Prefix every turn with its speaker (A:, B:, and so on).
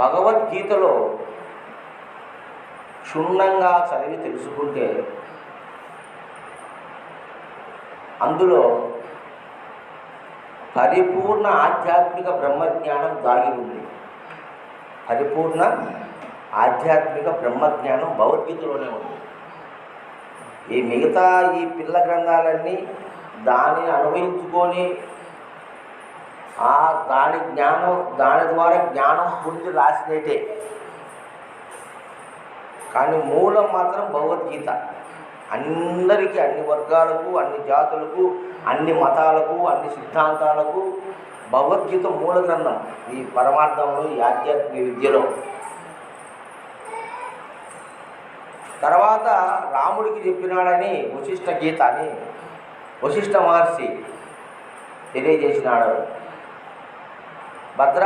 A: భగవద్గీతలో క్షుణ్ణంగా చదివి తెలుసుకుంటే అందులో పరిపూర్ణ ఆధ్యాత్మిక బ్రహ్మజ్ఞానం దాగి ఉంది. పరిపూర్ణ ఆధ్యాత్మిక బ్రహ్మజ్ఞానం భగవద్గీతలోనే ఉంది. ఈ మిగతా ఈ పిల్ల గ్రంథాలన్నీ దానిని అనుభవించుకొని ఆ దాని జ్ఞానం దాని ద్వారా జ్ఞానం పొంది రాసినట్టే. కానీ మూలం మాత్రం భగవద్గీత. అందరికీ అన్ని వర్గాలకు అన్ని జాతులకు అన్ని మతాలకు అన్ని సిద్ధాంతాలకు భగవద్గీత మూల గ్రంథం ఈ పరమార్థంలో ఈ ఆధ్యాత్మిక విద్యలో. తర్వాత రాముడికి చెప్పినాడని వశిష్ఠ గీత అని వశిష్ఠ మహర్షి తెలియజేసినాడు. భద్ర